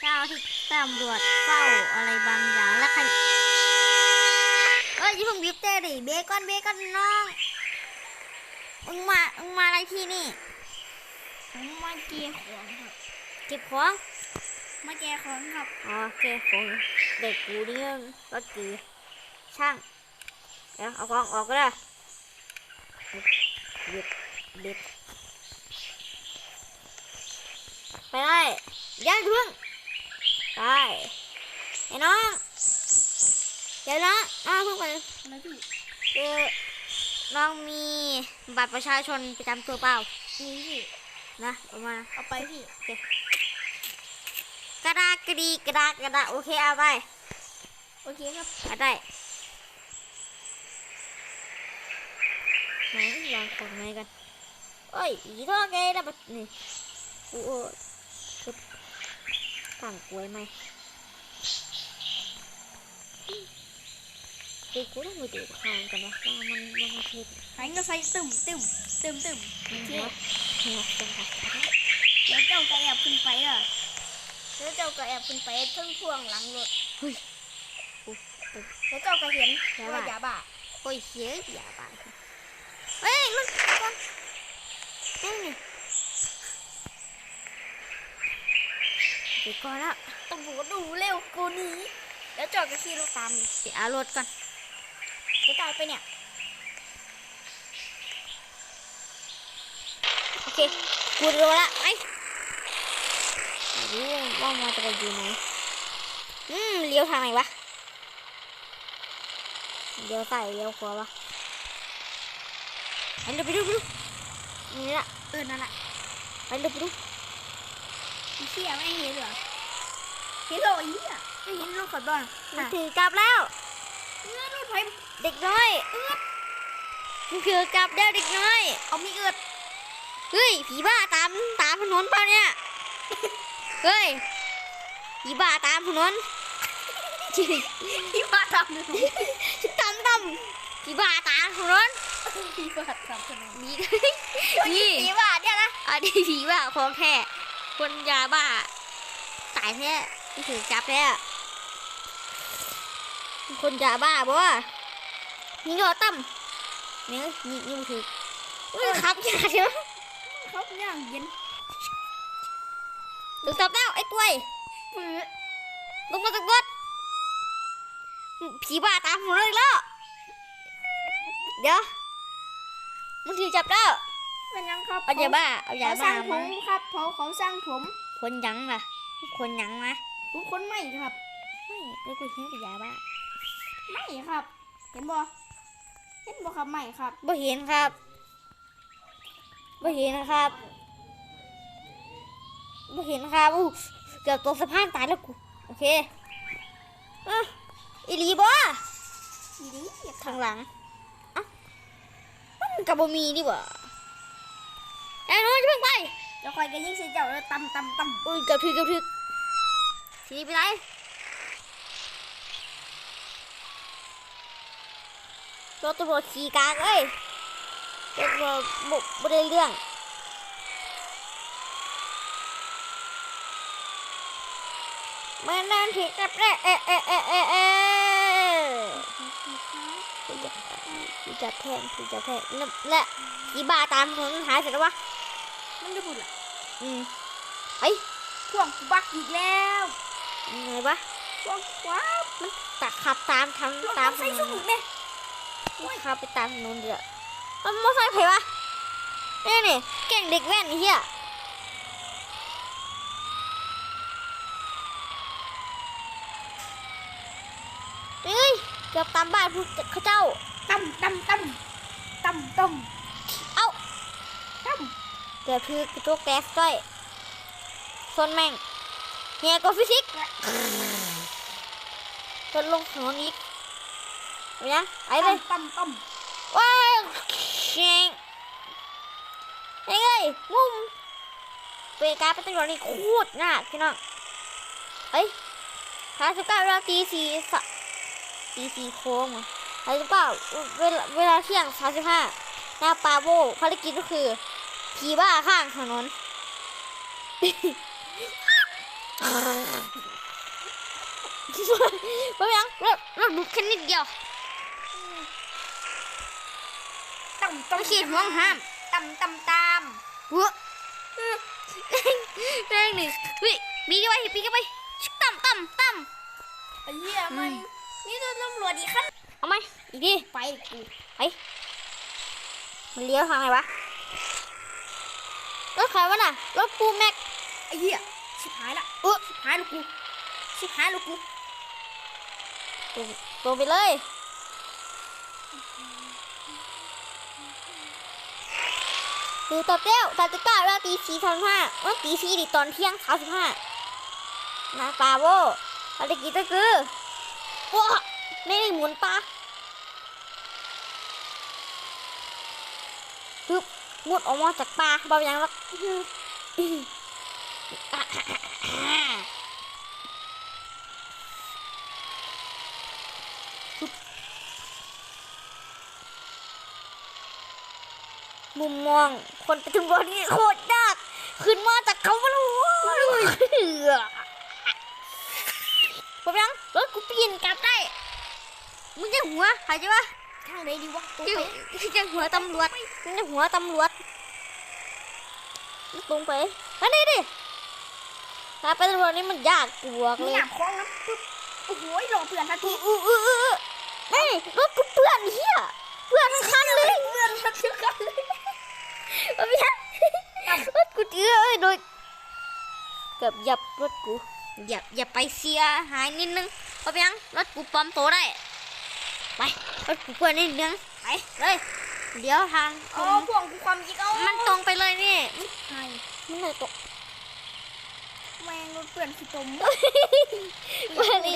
เจ้าที่ตำรวจเฝ้าอะไรบางอย่างแล้วใครเอ้ยอยิ่าเพิ่งบีบแต่ดิเบคอนเบคอนน้องมึงมามึงมาอะไรที่นี่ผมมาเกียร์ของครับเก็บของมาแกของครับอ๋อโอเคของเด็กกูนี่ก็กีช่างเดี๋ยวเอาของออกก็ได้หยุดหยุดไปได้ย่าเพิ่ง ไปไอ้น้องเดี๋ยวนะน้องเพิ่งไปนะพี่เออน้องมีบัตรประชาชนประจำตัวเปล่านี่พี่นะเอามาเอาไปพี่กระดากกระดีกระดากกระดาโอเคเอาไปโอเคครับเอาได้ไหนวางของไหนกันเอ้ยอีท่อแกนะบัดนี่กูเออชุด ตั้งกล้วยไหมกูกูต้องไปดูทางกันนะว่ามันมันมาผิดหายก็ใส่ตึมตึมตึมตึมโอเคหัวหัวเป็นค่ะแล้วเจ้าก็แอบขึ้นไปอะแล้วเจ้าก็แอบขึ้นไปทั้งพวงหลังรถเฮ้ยกูกูแล้วเจ้าก็เห็นยาว่าบ้ายาบ้าโอ้ยเสียอย่าไปเฮ้ยรถก่อนนี่นี่ ไปก่อนแล้วตำรวจดูเร็วกูหนี้แล้วเจ้าก็ขี่รถตามนี่ไปเอารถก่อนจะตายไปเนี่ยโอเคกูรู้ละไปรู้ว่ามาจะไปอยู่ไหนอืมเลี้ยวทางไหนวะเลี้ยวใส่เลี้ยวขวาวะไปดูไปดูไปดูนี่ละเออนั่นแหละไปดูไปดูอี เชี่ยไม่เห็นเหรอเห็นเหรออีอะไม่เห็นรถขับบ้างมันถือกลับแล้วเงื่อนรถไฟเด็กน้อยมันถือกลับแล้วเด็กน้อย เอามีเอือดเฮ้ยผีบ้าตามตามถนนเปล่าเนี่ยเฮ้ยผีบ้าตามถนนจริงที่มาทำหนึ่งตามตามผีบ้าตามถนนที่มาทำขนมนี่นี่นี่ที่ว่าเนี่ยนะอันนี้ผีบ้าของแท้ คนยาบ้าตายแท้ที่ถือจับแท้คนยาบ้าบ่วะนี่ยอตั้มเนี่ยนี่นี่มันถือเฮ้ยขับยาเชียวเขาย่างเย็นถูกจับแล้วไอ้ตัวปื้อลงมาจากรถผีบ้าตามผมเลยแล้ว เดี๋ยวมึงถือจับแล้ว มันยังครับเอายาบ้าเอายาเขาสบ้าร้างผมามครับเขาเขาสร้างผมคนยังล่ะคนยังนะผมคนใหม่ครับ ไม่ไม่กูเห็นแต่ยาบ้าไม่ครับ เห็นบ่เห็นบ่ครับใหม่ครับบ่เห็นครับบ่เห็นครับบ่เห็นครับอู้เกือบตกสะพานตายแล้วกูโอเคอะอีหลีบ่อีนี้ทางหลังเอะมันกับบ่มีดิบ่ ไอ้น้องจะเพิ่งไปเดี๋ยวคอยกันยิงส่เจ้าแล้วตำตำตำอุ้ยเกือบถึกเกือบถึกทีนี้ไปไหนรถตำรวจขี่กลางเอ้ยรถตำรวจบุบบ่ได้เรื่องมันนั่นผิดกับแร่เอะเอะเอะเอะเอะถูกจับถูกจับแทงถูกจับแทงและและอีบาตามถนนหายเสร็จแล้ววะ มันจะพูดล่ะอืมพวกกูบักอีกแล้วยังไงวะพวกว้าวตักขับตามทางรถตามใส่ถนสุ่นมเนี่ยขับไปตามถนนเดือดมันมอไซค์ไผวะนี่นี่แก่งเด็กแว่นไอ้เฮียเฮ้ยเกือบตามบ้านพวกเขาเจ้าตำตำตำตำตเอ้าำต เกือบคือกระจกแก๊สด้วยส่วนแม่งเฮียก็ฟิสิกส์จนลงถนนอีกเอายังไอ้ำเลยตำตำว้าวเก่งเฮ้ยเอ้ยมุมเป็นการเป็นตำรวจนี่โคตรหนักพี่น้องเฮ้ยห้าสิบเก้าเวลาตีสี่สะตีสี่โค้งเหรอห้าสิบเก้าเวลาเวลาเที่ยงสามสิบห้าหน้าปาโบภารกิจก็คือ ผีบ้าข้างถนนเพราะยังรถรถบุกแค่นิดเดียวต่ำต่ำขีดห่วงห้ามต่ำต่ำตามว้อแรงหนึ่งเฮ้ยปีกันไปปีกันไปต่ำต่ำต่ำไอ้เหี้ยมันนี่ตัวตำรวจอีกขั้นเอาไหมอีกทีไปกูมันเลี้ยวทางไหนวะ รถใครวะน่ะ รถปูแม็ก ไอ้เหี้ยชิบหายละเอ้อชิบหายลูกกูชิบหายลูกกูตรงไปเลยคือตัวเตี้ยวตาจะก้าเวลาตีสี่ทำห้าว่าตีสี่ดิตอนเที่ยงสามสิบห้านาปลาโวอะไรกี่ตะคือว้าไม่ได้หมุนปลาปึ๊บ มุดออกมาจากปลาบาอย่างแล้วมุมมองคนไปถึงรถนี่โคตรยากขึ้นมาจากเขาไม่รู้บาอย่างรถกูปีนกลับได้มึงจะหัวหายใจวะ ทางไหนดีวะตรงจะไปจะหัวตำรวจจะหัวตำรวจตรงไปอันนี้ดิถ้าไปตำรวจนี่มันยากกลัวมีเลยหนามคล้องนะปึ๊บโอ้โหหลงเปลี่ยนทันทีอู้อู้อู้อู้เฮ้ยรถกูเปื่อนเฮียเปื่อนทั้งคันเลยเพื่อนทันทีกันเลยเอาไม่ใช่รถกูเจือเอ้ยโดยเกือบหยับรถกูอย่าอย่าไปเสียหายนิดนึงเอาไปยังรถกูปั๊มโตได้ไป รถกูเปื่อนนิดนึงไปเลยเดี๋ยวทางอ๋อพวงกูความยิกเอามันตรงไปเลยนี่ใช่มันเลยตกแมงรถเปลี่ยนขี้ตมเปื่อนอี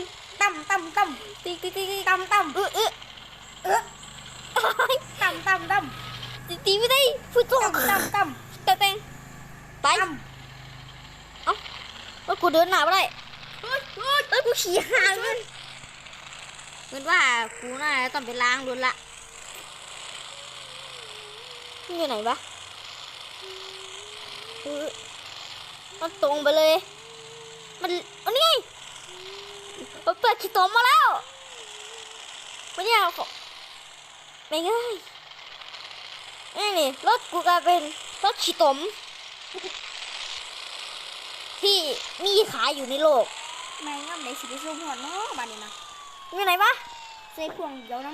กต่ำต่ำต่ติ๊กติ๊กติ๊กติ๊กำต่ำต่ำเออเออเออต่ำต่ำต่ตีตีไม่ได้พูดตรงำต่ำต่ำแต่แต่งไปต่ำว่ากูเดินหนาไม่ได้เฮ้ยเฮ้ยเฮ้ยกูขี่ห่างมัน เหมือนว่ากูน่าจะต้องไปล้างรถละนี่อยู่ไหนวะมันตรงไปเลย มันอานี่ไงมันเปิดขีดตมมาแล้วไม่ใช่เอาของไม่ง่ายนี่นี่รถกูกลายเป็นรถขีดตม ที่มีขายอยู่ในโลกแมงงามไหนสิไปสู้หัวเนาะบ้านนี้นะ อยู่ไหนวะเซ่พวงเดียวน้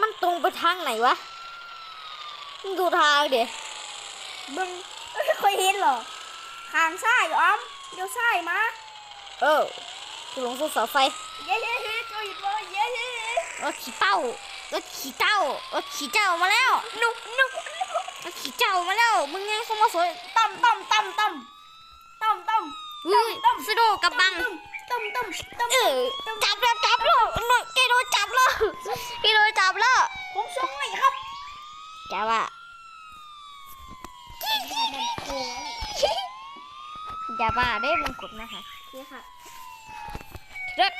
มันตรงไปทางไหนวะมึงดูทางเดี๋ยวำเบิ้งเอ้ยเคยเห็นเหรอทางซ้ายอ้อมเดี๋ยวซ้ายมาเออกูลงสู่เสาไฟเย้เย้เย้ช่วยบ่เย้เย้รถขี่เป้ารถขี่เจ้ารถขี่เจ้ามาแล้วนุกนุกรถขี่เจ้ามาแล้วมึงยังสมมาสวยต่ำต่ำต่ำต่ำต่ำต่ำเฮ้ยสะโดดกับบัง ต่ำต่ำต่ำเออจับแล้วจับแล้วหน่อยแกโดนจับแล้วแกโดนจับแล้วผมส่งเลยครับจับอะอย่าบ้าได้มึงกดนะคะนี่ค่ะเลิก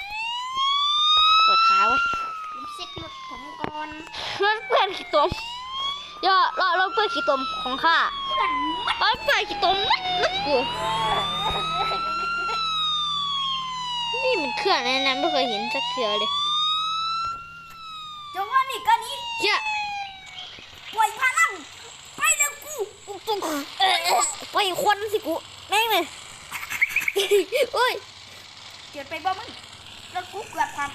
เปิดขาไว้ผมเช็ครถผมก่อนรถเพื่อนขี้ตมย่อรอรถเพื่อนขี้ตมของข้าเพื่อนมัดรถเพื่อนขี้ตมนัดนัดกู นี่มันเครื่องอะไรนะไม่เคยเห็นสักเทือเลยจังหวะนี้กันนี้เจ้าปล่อยพลังไปเร็วกูปุ๊บปุ๊บเออเออไปควันสิกูแม่งเลยโอ้ยเกิดไปบ่มึงรถกูเกือบพัง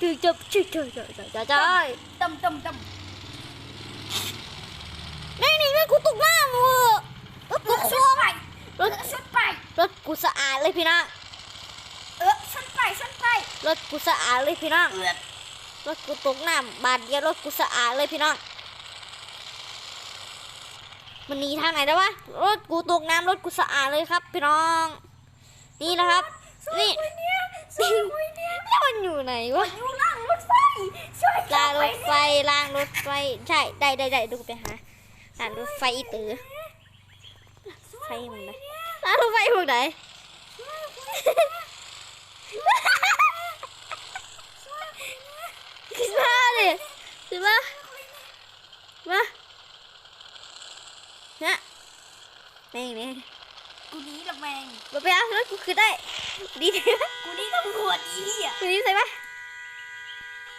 จุดจบจุดจบจุดจบจุดจบต่ำต่ำต่แม่งนี่แม่งกูตกน้ำเวอรถำกูซ่วมไปรถชุดไปรถกูสะอาดเลยพี่น้องเอ อชุดไปชุดไปรถกูสะอาดเลยพี่น้องเอือดรถกูตกน้ำบาดเดียวรถกูสะอาดเลยพี่น้องมันหนีทางไหนได้วะรถกูตกน้ำรถกูสะอาดเลยครับ พี่น้อง นี่นะครับ นี่เนี่ยช่วยกูเนี่ยแล้วมันอยู่ไหนวะอยู่ล่างรถไฟช่วยรางรถไฟรางรถไฟใช่ได้ได้ได้ดูไปหารางรถไฟอีตือไฟมึงไหนรางรถไฟมึงไหนขึ้นมาดิขึ้นมา มาฮะนี่นี่ กูหนี้ละแมงมาไปเอารถกูคือได้ ดีใช่ไหมกูหนี้ตำรวจอีอะกูดีใช่ไหม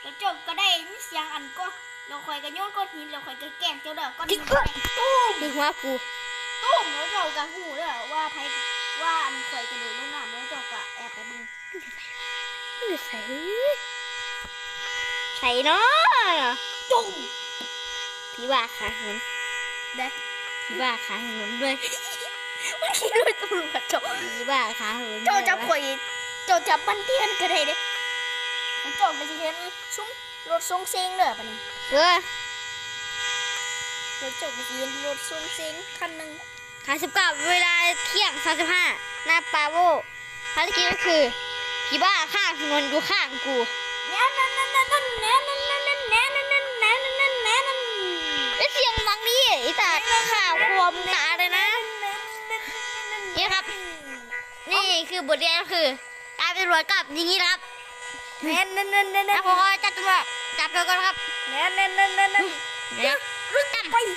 แล้วเจ้าก็ได้เสียงอันก็เราคอยกันโยนก้อนหินเราคอยกันแกล้งเจ้าเด้อก้อนหิที่นก็ตู้มถึงหัวกูตุ้มแล้วเจ้าก็หูเด้อว่าไผว่าอันคอยกระโดดลงน้ำแล้วเจ้าก็แอบไปมึงมันอยู่ใส่ใส่เนาะจุ่มพี่ว่าขาหนเด้อพี่ว่าขาหนด้วย มันคิดว่าตำรวจเจ้าพี่ว่าขาหนเจ้าจับข่อยเจ้าจับมันเทียนก็ได้เด้แล้วเจ้าก็จะเห็นซุ้มรถทรงเซงเด้อปะนี่เออแล้วเจ้าก็จะเห็นรถทรงเซงคันหนึงห้าสิบเก้าเวลาเที่ยงสามสิบห้าหน้าปาโวภารกิจก็คือพี่บ้าข้างถนนอยู่ข้างกูแน่นั่นนั่นนั่นนั่นแน่นั่นนั่นนั่นแน่นั่นนั่นแน่นั่นนั่นแน่นั่นไอเสียงมังนี่ไอตาข่าวควมตาเลยนะ คือบทเรียนก็คือการเป็นตำรวจกับอย่างนี้นะครับแน่นั่นนั่นนั่นนะผมก็จับตำรวจจับตัวก่อนครับแน่นั่นนั่นนั่นเดี๋ยวรู้จักไป